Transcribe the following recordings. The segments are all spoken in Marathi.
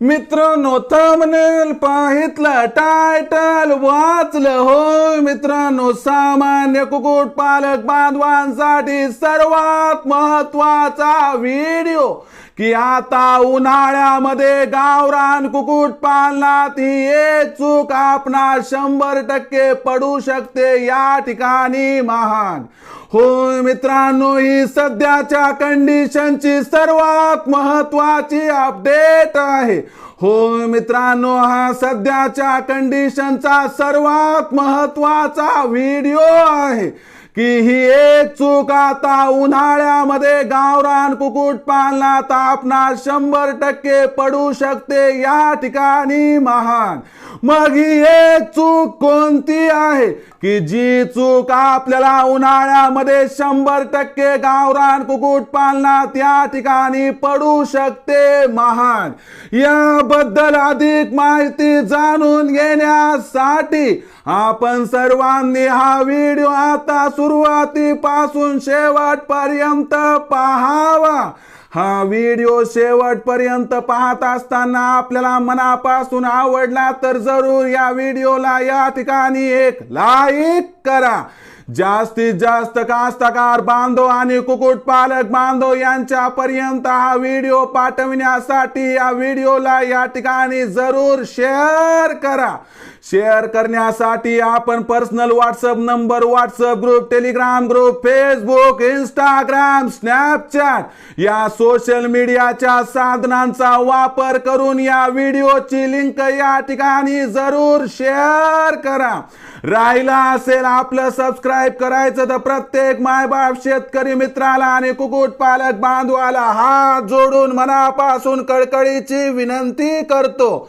मित्रांनो थंबनेल पाहितलं टायटल वाचलं हो. मित्रांनो सामान्य कुकुट पालक बांधवांसाठी सर्वात महत्त्वाचा व्हिडिओ की आता उन्हाळ्यामध्ये गावरान कुकुट पालनात ही एक चूक आपणा शंभर टक्के पडू शकते. या ठिकाणी महान होय मित्रांनो ही सध्याच्या कंडिशनची सर्वात महत्वाची अपडेट आहे. होय मित्रांनो हा सध्याच्या कंडिशनचा सर्वात महत्त्वाचा व्हिडिओ आहे. की ही एक चूक आता उन्हाळ्यामध्ये गावरान कुकुट पालना आपणा शंभर टक्के पडू शकते या ठिकाणी महान. मग ही एक चूक कोणती आहे? की जी चूक आपल्याला उन्हाळ्यामध्ये शंभर टक्के गावरान कुकुट पालना त्या ठिकाणी पडू शकते महान. याबद्दल अधिक माहिती जाणून घेण्यासाठी आपण सर्वांनी हा व्हिडिओ आता सुरुवातीपासून शेवटपर्यंत पाहावा. हा व्हिडिओ शेवटपर्यंत पाहत असताना आपल्याला मनापासून आवडला तर जरूर या व्हिडिओला या ठिकाणी एक लाईक करा. जास्तीत जास्त कास्तकार बांधव आणि कुकुट पालक बांधव यांच्यापर्यंत हा व्हिडिओ पाठविण्यासाठी या व्हिडिओला या ठिकाणी जरूर शेअर करा. शेअर करण्यासाठी आपण personal WhatsApp number WhatsApp group Telegram group Facebook Instagram Snapchat या सोशल मीडियाच्या साधनांचा वापर करून या व्हिडिओची लिंक या ठिकाणी जरूर शेअर करा. राहिला असेल आपलं सबस्क्राईब करायचं तर प्रत्येक मायबाप शेतकरी मित्राला आणि कुकुट पालक बांधवाला हात जोडून मनापासून कळकळीची विनंती करतो.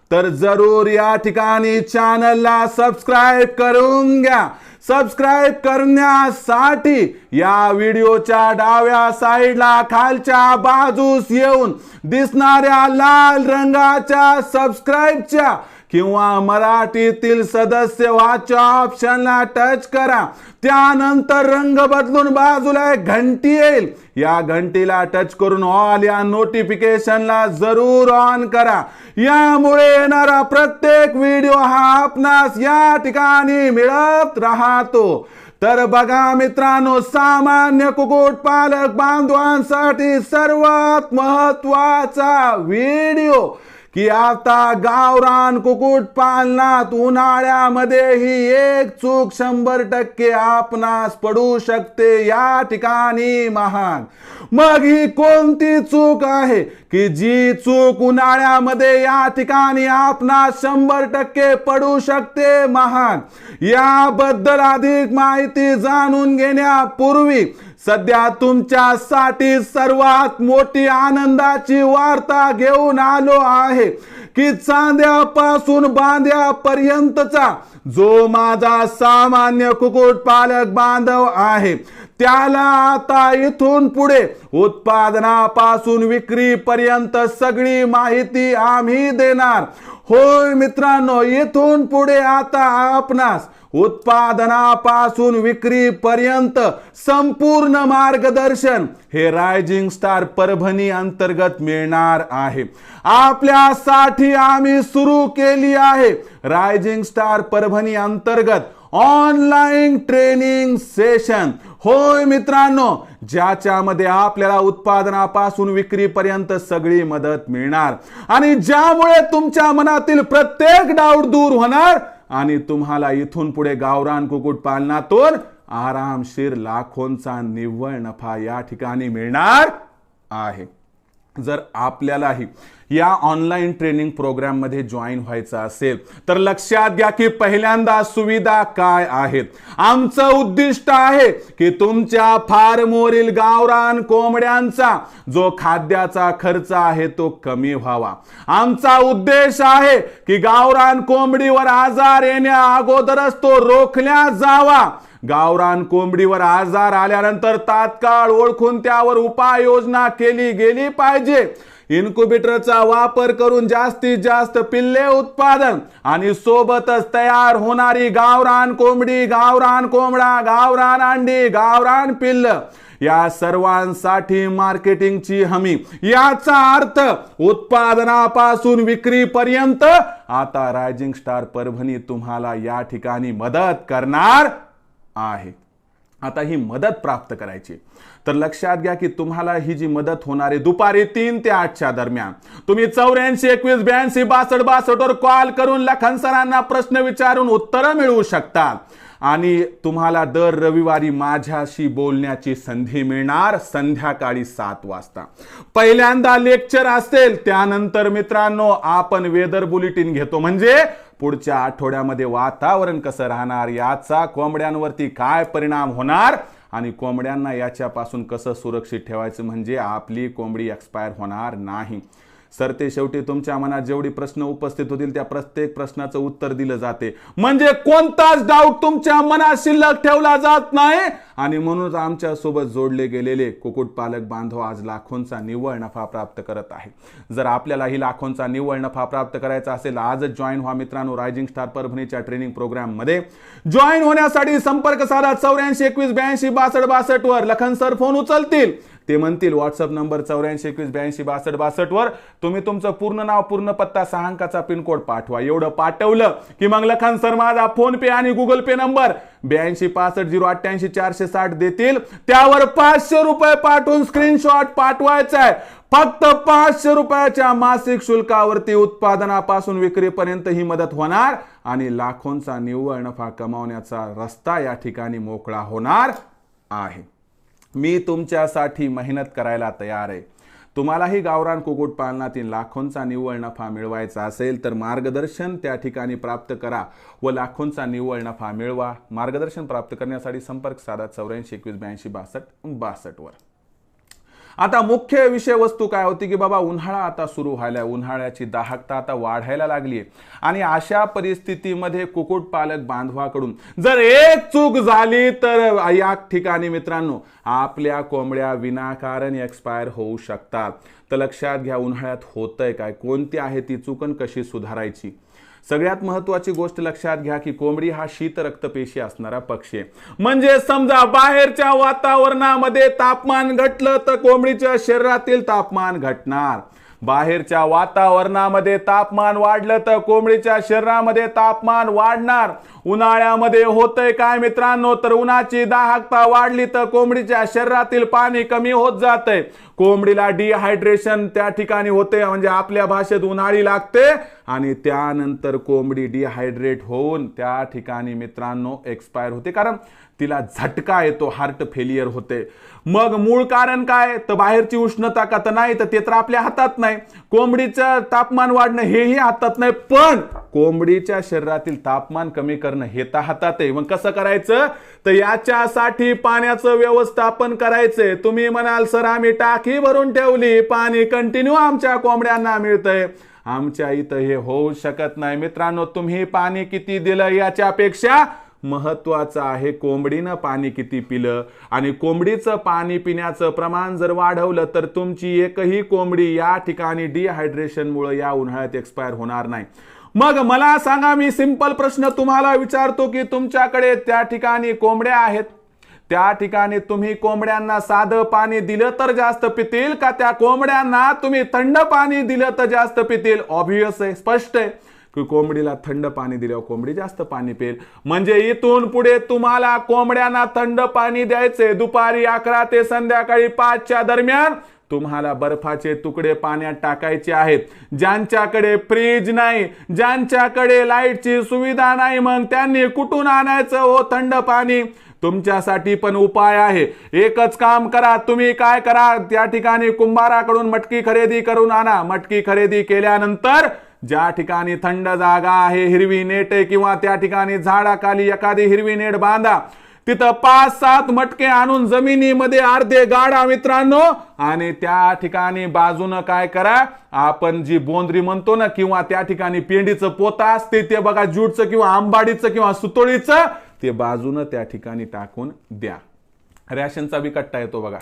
तर जरूर या ठिकाणी चॅनलला सबस्क्राईब करून घ्या. सबस्क्राईब करण्यासाठी या व्हिडिओच्या डाव्या साईडला खालच्या बाजूस येऊन दिसणाऱ्या लाल रंगाच्या सबस्क्राईबच्या किंवा मराठीतील सदस्य व्हाच्या ऑप्शनला टच करा. त्यानंतर रंग बदलून बाजूला एक घंटी येईल. या घंटीला टच करून ऑल या नोटिफिकेशनला जरूर ऑन करा. यामुळे येणारा प्रत्येक व्हिडिओ हा आपणास या ठिकाणी मिळत राहतो. तर बघा मित्रांनो सामान्य कुकुट पालक बांधवांसाठी सर्वात महत्त्वाचा व्हिडिओ की आता गावरान कुकुट पालनात उन्हाळ्यामध्ये ही एक चूक शंभर टक्के आपणास पडू शकते या ठिकाणी महान. मग ही कोणती चूक आहे? की जी चूक उन्हाळ्यामध्ये या ठिकाणी आपणास शंभर टक्के पडू शकते महान? याबद्दल अधिक माहिती जाणून घेण्यापूर्वी सध्या तुमच्यासाठी सर्वात मोठी आनंदाची वार्ता घेऊन आलो आहे की चांद्यापासून बांध्यापर्यंतचा जो माझा सामान्य कुकुट पालक बांधव आहे त्याला आता इथून पुढे उत्पादनापासून विक्रीपर्यंत सगळी माहिती आम्ही देणार. होय मित्रांनो इथून पुढे आता आपणास उत्पादनापासून विक्रीपर्यंत संपूर्ण मार्गदर्शन हे रायझिंग स्टार परभणी अंतर्गत मिळणार आहे. आपल्यासाठी आम्ही सुरू केली आहे रायझिंग स्टार परभणी अंतर्गत ऑनलाईन ट्रेनिंग सेशन. होय मित्रांनो ज्याच्यामध्ये आपल्याला उत्पादनापासून विक्रीपर्यंत सगळी मदत मिळणार आणि ज्यामुळे तुमच्या मनातील प्रत्येक डाऊट दूर होणार आणि तुम्हाला इथून पुढे गावरान कुक्कुटपालनातून आरामशीर लाखोंचा निव्वळ नफा या ठिकाणी मिळणार आहे. जर आपल्यालाही या ऑनलाईन ट्रेनिंग प्रोग्राममध्ये जॉईन व्हायचं असेल तर लक्षात घ्या की पहिल्यांदा सुविधा काय आहेत. आमचं उद्दिष्ट आहे की तुमच्या फार्मवरील गावरान कोंबड्यांचा जो खाद्याचा खर्च आहे तो कमी व्हावा. आमचा उद्देश आहे की गावरान कोंबडीवर आजार येण्या अगोदरच तो रोखल्या जावा. गावरान कोंबडीवर आजार आल्यानंतर तात्काळ ओळखून त्यावर उपाययोजना केली गेली पाहिजे. इन्क्युबेटरचा वापर करून जास्तीत जास्त पिल्ले उत्पादन आणि सोबतच तयार होणारी गावरान कोंबडी गावरान कोंबडा गावरान अंडी गावरान पिल्ल या सर्वांसाठी मार्केटिंगची हमी. याचा अर्थ उत्पादनापासून विक्रीपर्यंत आता रायझिंग स्टार परभणी तुम्हाला या ठिकाणी मदत करणार आहे. आता ही मदत प्राप्त करायची. तर लक्षात घ्या की तुम्हाला ही जी मदत होणार आहे दुपारी तीन ते आठच्या दरम्यान तुम्ही चौऱ्याऐंशी एकवीस ब्याऐंशी बासष्ट बासष्टवर कॉल करून लखन सरांना प्रश्न विचारून उत्तरं मिळवू शकता. आणि तुम्हाला दर रविवारी माझ्याशी बोलण्याची संधी मिळणार संध्याकाळी सात वाजता. पहिल्यांदा लेक्चर असेल त्यानंतर मित्रांनो आपण वेदर बुलेटिन घेतो. म्हणजे पुढच्या आठवड्यामध्ये वातावरण कसं राहणार याचा कोंबड्यांवरती काय परिणाम होणार आणि कोंबड्यांना याच्यापासून कसं सुरक्षित ठेवायचं म्हणजे आपली कोंबडी एक्सपायर होणार नाही. सर ते शेवटी तुमच्या मनात जेवढी प्रश्न उपस्थित होतील त्या प्रत्येक प्रश्नाचं उत्तर दिलं जाते. म्हणजे कोणताच डाऊट तुमच्या मनात शिल्लक ठेवला जात नाही. आणि म्हणूनच आमच्यासोबत जोडले गेलेले कुक्कुटपालक बांधव आज लाखोंचा निव्वळ नफा प्राप्त करत आहे. जर आपल्यालाही लाखोंचा निव्वळ नफा प्राप्त करायचा असेल आजच जॉईन व्हा मित्रांनो रायझिंग स्टार परभणीच्या ट्रेनिंग प्रोग्राममध्ये. जॉईन होण्यासाठी संपर्क साधा चौऱ्याऐंशी एकवीस ब्याऐंशी बासष्ट बासष्ट वर लखन सर फोन उचलतील. ते म्हणतील व्हॉट्सअप नंबर चौऱ्याऐंशी एकवीस ब्याऐंशी बासष्ट बासष्ट वर तुम्ही तुमचं पूर्ण नाव पूर्ण पत्ता सहा अंकाचा पिनकोड पाठवा. एवढं पाठवलं की मग लखन सर माझा फोन पे आणि गुगल पे नंबर ब्याऐंशी पासष्ट झिरो अठ्ठ्याऐंशी चारशे साठ देतील. त्यावर पाचशे रुपये पाठवून स्क्रीनशॉट पाठवायचा आहे फक्त पाचशे रुपयाच्या मासिक शुल्कावरती उत्पादनापासून विक्रीपर्यंत ही मदत होणार आणि लाखोंचा निव्वळ नफा कमावण्याचा रस्ता या ठिकाणी मोकळा होणार आहे. मी तुमच्यासाठी मेहनत करायला तयार आहे. तुम्हालाही गावरान कुक्कुटपालनातील लाखोंचा निव्वळ नफा मिळवायचा असेल तर मार्गदर्शन त्या ठिकाणी प्राप्त करा व लाखोंचा निव्वळ नफा मिळवा. मार्गदर्शन प्राप्त करण्यासाठी संपर्क साधा चौऱ्याऐंशी एकवीस ब्याऐंशी बासष्ट बासष्टवर. आता मुख्य विषय वस्तू काय होती की बाबा उन्हाळा आता सुरू व्हायला उन्हाळ्याची दाहकता आता वाढायला लागली आहे आणि अशा परिस्थितीमध्ये कुक्कुटपालक बांधवाकडून जर एक चूक झाली तर या ठिकाणी मित्रांनो आपल्या कोंबड्या विनाकारण एक्सपायर होऊ शकतात. तर लक्षात घ्या उन्हाळ्यात होतंय काय? कोणती आहे ती चुकन कशी सुधारायची? सगळ्यात महत्वाची गोष्ट लक्षात घ्या की कोंबडी हा शीत रक्तपेशी असणारा पक्षी आहे. म्हणजे समजा बाहेरच्या वातावरणामध्ये तापमान घटलं तर कोंबडीच्या शरीरातील तापमान घटणार. बाहेरच्या वातावरणामध्ये तापमान वाढलं तर कोंबडीच्या शरीरामध्ये तापमान वाढणार. उन्हाळ्यामध्ये होतंय काय मित्रांनो? तर उन्हाची दाहकता वाढली तर कोंबडीच्या शरीरातील पाणी कमी होत जातंय. कोंबडीला डिहायड्रेशन त्या ठिकाणी होते म्हणजे आपल्या भाषेत उन्हाळी लागते आणि त्यानंतर कोंबडी डिहायड्रेट होऊन त्या ठिकाणी मित्रांनो एक्सपायर होते. कारण तिला झटका येतो हार्ट फेलियर होते. मग मूळ कारण काय? तर बाहेरची उष्णता का तर नाही तर ते तर आपल्या हातात नाही. कोंबडीचं तापमान वाढणं हेही हातात नाही पण कोंबडीच्या शरीरातील तापमान कमी करणं हे तर हातात आहे मग कसं करायचं? तर याच्यासाठी पाण्याचं व्यवस्थापन करायचंय. तुम्ही म्हणाल सर आम्ही टाकी भरून ठेवली. पाणी कंटिन्यू आमच्या कोंबड्यांना मिळतंय. आमच्या इथं हे होऊ शकत नाही. मित्रांनो तुम्ही पाणी किती दिलं याच्यापेक्षा महत्वाचं आहे. कोंबडीनं पाणी किती पिलं? आणि कोंबडीचं पाणी पिण्याचं प्रमाण जर वाढवलं तर तुमची एकही कोंबडी या ठिकाणी डिहायड्रेशनमुळे या उन्हाळ्यात एक्सपायर होणार नाही. मग मला सांगा मी सिंपल प्रश्न तुम्हाला विचारतो की तुमच्याकडे त्या ठिकाणी कोंबड्या आहेत? त्या ठिकाणी तुम्ही कोंबड्यांना साधं पाणी दिलं तर जास्त पितील का त्या कोंबड्यांना तुम्ही थंड पाणी दिलं तर जास्त पितील? ऑब्वियस आहे स्पष्ट आहे. की कोंबडीला थंड पाणी दिल्यावर कोंबडी जास्त पाणी पिईल. म्हणजे इथून पुढे तुम्हाला कोंबड्यांना थंड पाणी द्यायचे दुपारी अकरा ते संध्याकाळी पाचच्या दरम्यान तुम्हाला बर्फाचे तुकडे पाण्यात टाकायचे आहेत. ज्यांच्याकडे फ्रीज नाही ज्यांच्याकडे लाईटची सुविधा नाही मग त्यांनी कुठून आणायचं हो थंड पाणी? तुमच्यासाठी पण उपाय आहे. एकच काम करा तुम्ही काय करा? त्या ठिकाणी कुंभाराकडून मटकी खरेदी करून आणा. मटकी खरेदी केल्यानंतर ज्या ठिकाणी थंड जागा आहे हिरवी नेट किंवा त्या ठिकाणी झाडाखाली एखादी हिरवी नेट बांधा तिथं पाच सात मटके आणून जमिनीमध्ये अर्धे गाडा मित्रांनो आणि त्या ठिकाणी बाजूनं काय करा आपण जी बोंद्री म्हणतो ना किंवा त्या ठिकाणी पेंडीचं पोता असते ते बघा ज्यूटचं किंवा आंबाडीचं किंवा सुतोळीचं ते बाजूनं त्या ठिकाणी टाकून द्या. रॅशनचा बी कट्टा येतो बघा.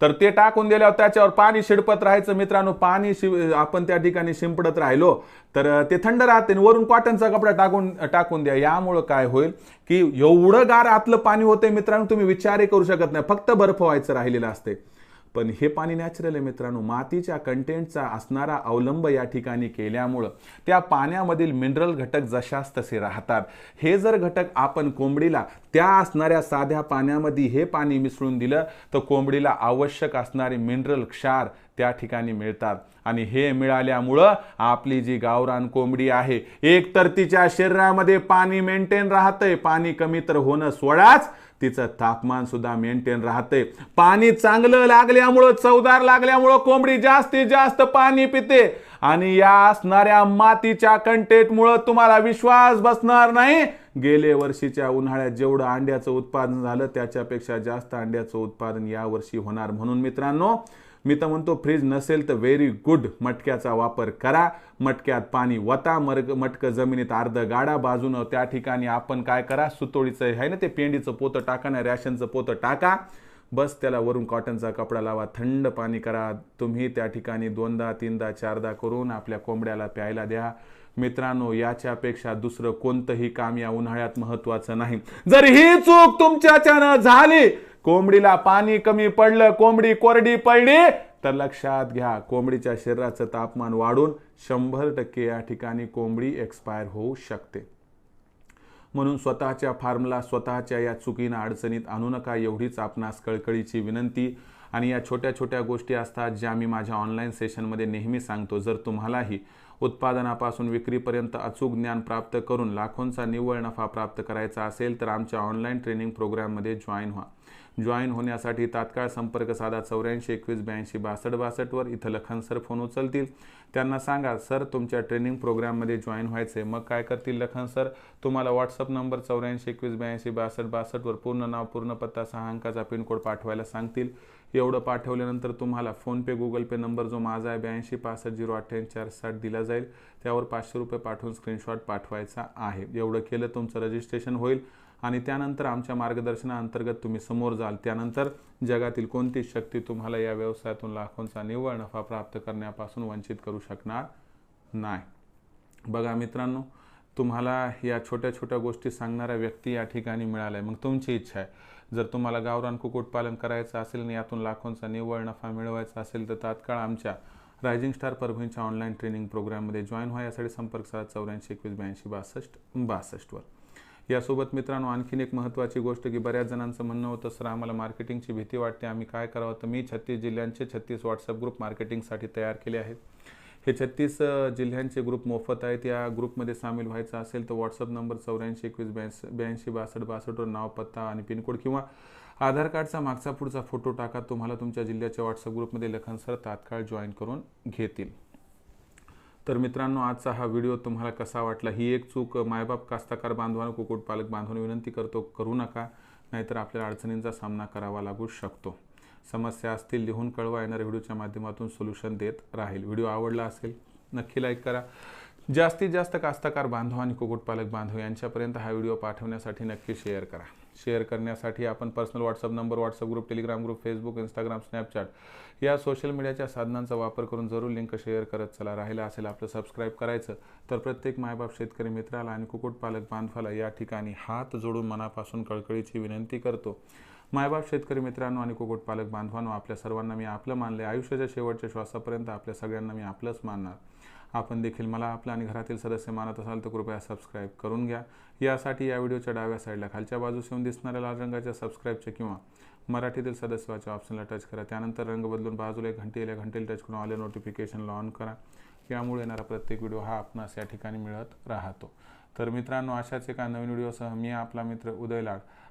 तर ते टाकून दिल्यावर त्याच्यावर पाणी शिडपत राहायचं. मित्रांनो पाणी शि आपण त्या ठिकाणी शिंपडत राहिलो तर ते थंड राहते आणि वरून कॉटनचा कपडा टाकून टाकून द्या. यामुळं काय होईल की एवढं गार आतलं पाणी होतंय मित्रांनो तुम्ही विचारही करू शकत नाही. फक्त बर्फ व्हायचं राहिलेलं असते पण हे पाणी नॅचरल आहे मित्रांनो. मातीच्या कंटेंटचा असणारा अवलंब या ठिकाणी केल्यामुळं त्या पाण्यामधील मिनरल घटक जशास तसे राहतात. हे जर घटक आपण कोंबडीला त्या असणाऱ्या साध्या पाण्यामध्ये हे पाणी मिसळून दिलं तर कोंबडीला आवश्यक असणारे मिनरल क्षार त्या ठिकाणी मिळतात. आणि हे मिळाल्यामुळं आपली जी गावरान कोंबडी आहे एक तर तिच्या शरीरामध्ये पाणी मेंटेन राहतंय पाणी कमी तर होणं सोडाच तिचं तापमान सुद्धा मेंटेन राहते पाणी चांगलं लागल्यामुळं चवदार लागल्यामुळं कोंबडी जास्तीत जास्त पाणी पिते. आणि या असणाऱ्या मातीच्या कंटेंटमुळं तुम्हाला विश्वास बसणार नाही. गेले वर्षीच्या उन्हाळ्यात जेवढं अंड्याचं उत्पादन झालं त्याच्यापेक्षा जास्त अंड्याचं उत्पादन या वर्षी होणार. म्हणून मित्रांनो मी तर म्हणतो फ्रीज नसेल तर व्हेरी गुड मटक्याचा वापर करा. मटक्यात पाणी वता मर्ग मटकं जमिनीत अर्ध गाडा बाजूनं त्या ठिकाणी आपण काय करा सुतोळीचं आहे ना ते पेंडीचं पोतं टाका ना रॅशनचं पोतं टाका. बस त्याला वरून कॉटनचा कपडा लावा थंड पाणी करा. तुम्ही त्या ठिकाणी दोनदा तीनदा चारदा करून आपल्या कोंबड्याला प्यायला द्या. मित्रांनो याच्यापेक्षा दुसरं कोणतंही काम या उन्हाळ्यात महत्वाचं नाही. जर ही चूक तुमच्याच्यानं झाली कोंबडीला पाणी कमी पडलं कोंबडी कोरडी पडली तर लक्षात घ्या कोंबडीच्या शरीराचं तापमान वाढून शंभर टक्के या ठिकाणी कोंबडी एक्सपायर होऊ शकते. म्हणून स्वतःच्या फार्मला स्वतःच्या या चुकीनं अडचणीत आणू नका. एवढीच आपणास कळकळीची विनंती. आणि या छोट्या छोट्या गोष्टी असतात ज्या मी माझ्या ऑनलाईन सेशनमध्ये नेहमी सांगतो. जर तुम्हालाही उत्पादनापासून विक्रीपर्यंत अचूक ज्ञान प्राप्त करून लाखोंचा निव्वळ नफा प्राप्त करायचा असेल तर आमच्या ऑनलाईन ट्रेनिंग प्रोग्राममध्ये जॉईन व्हा. जॉईन होण्यासाठी तात्काळ संपर्क साधा. चौऱ्याऐंशी एकवीस ब्याऐंशी बासष्ट बासष्टवर इथं लखन सर फोन उचलतील. त्यांना सांगा सर तुमच्या ट्रेनिंग प्रोग्राममध्ये जॉईन व्हायचे मग काय करतील लखन सर तुम्हाला व्हॉट्सअप नंबर चौऱ्याऐंशी एकवीस ब्याऐंशी बासष्ट बासष्टवर पूर्ण नाव पूर्ण पत्ता सहा अंकाचा पिनकोड पाठवायला सांगतील. एवढं पाठवल्यानंतर तुम्हाला फोनपे गुगल पे नंबर जो माझा आहे ब्याऐंशी पासष्ट झिरो अठ्ठ्याऐंशी चार साठ दिला जाईल. त्यावर पाचशे रुपये पाठवून स्क्रीनशॉट पाठवायचा आहे. एवढं केलं तुमचं रजिस्ट्रेशन होईल. आणि त्यानंतर आमच्या मार्गदर्शनाअंतर्गत तुम्ही समोर जाल. त्यानंतर जगातील कोणती शक्ती तुम्हाला या व्यवसायातून लाखोंचा निव्वळ नफा प्राप्त करण्यापासून वंचित करू शकणार नाही? बघा मित्रांनो तुम्हाला या छोट्या छोट्या गोष्टी सांगणाऱ्या व्यक्ती या ठिकाणी मिळाल्या. मग तुमची इच्छा आहे. जर तुम्हाला गावरान कुक्कुटपालन करायचं असेल आणि यातून लाखोंचा निव्वळ नफा मिळवायचा असेल तर तात्काळ आमच्या रायझिंग स्टार परभणीच्या ऑनलाईन ट्रेनिंग प्रोग्राममध्ये जॉईन व्हा. यासाठी संपर्क साधा चौऱ्याऐंशी एकवीस ब्याऐंशी बासष्ट बासष्टवर. यासोबत मित्रांनो आणखीन एक महत्त्वाची गोष्ट की बऱ्याच जणांचं म्हणणं होतं सर आम्हाला मार्केटिंगची भीती वाटते. आम्ही काय करावं? तर मी छत्तीस जिल्ह्यांचे छत्तीस व्हॉट्सअप ग्रुप मार्केटिंगसाठी तयार केले आहेत. हे छत्तीस जिल्ह्यांचे ग्रुप मोफत आहेत. या ग्रुपमध्ये सामील व्हायचं असेल तर व्हॉट्सअप नंबर चौऱ्याऐंशी एकवीस ब्याऐंशी ब्याऐंशी बासष्ट बासष्टवर नाव पत्ता आणि पिनकोड किंवा आधार कार्डचा मागचा पुढचा फोटो टाका. तुम्हाला तुमच्या जिल्ह्याच्या व्हॉट्सअप ग्रुपमध्ये लेखनसर तात्काळ जॉईन करून घेतील. तर मित्रांनो आजचा हा व्हिडिओ तुम्हाला कसा वाटला? ही एक चूक मायबाप कास्ताकार बांधवांना कुक्कुटपालक बांधवांना विनंती करतो करू नका. नाहीतर आपल्याला अडचणींचा सामना करावा लागू शकतो. समस्या असतील लिहून कळवा. येणार व्हिडिओच्या माध्यमातून सोल्युशन देत राहील. व्हिडिओ आवडला असेल नक्की लाईक करा. जास्तीत जास्त कास्तकार बांधव आणि कुक्कुटपालक बांधव यांच्यापर्यंत हा व्हिडिओ पाठवण्यासाठी नक्की शेअर करा. शेअर करण्यासाठी आपण personal WhatsApp number WhatsApp group Telegram group Facebook Instagram Snapchat या सोशल मीडियाच्या साधनांचा वापर करून जरूर लिंक शेअर करत चला. राहिला असेल आपलं सबस्क्राईब करायचं तर प्रत्येक मायबाप शेतकरी मित्राला आणि कुक्कुटपालक बांधवाला या ठिकाणी हात जोडून मनापासून कळकळीची विनंती करतो. मायबाप शेतकरी मित्रांनो आणि कुक्कुटपालक बांधवांनो आपल्या सर्वांना मी आपलं मानले आयुष्याच्या शेवटच्या श्वासापर्यंत आपल्या सगळ्यांना मी आपलंच मानणार. आपण देखील मला आपलं आणि घरातील सदस्य मानत असाल तर कृपया सबस्क्राईब करून घ्या. यासाठी या व्हिडिओच्या डाव्या साईडला खालच्या बाजूस येऊन दिसणाऱ्या लाल रंगाच्या सबस्क्राईबच्या किंवा मराठीतील सदस्याच्या ऑप्शनला टच करा. त्यानंतर रंग बदलून बाजूला एक घंटी येईल. घंटीला टच करून आले नोटिफिकेशनला ऑन करा. यामुळे येणारा प्रत्येक व्हिडिओ हा आपणास या ठिकाणी मिळत राहतो. तर मित्रांनो अशाच एका नवीन व्हिडिओसह मी आपला मित्र उदय लाड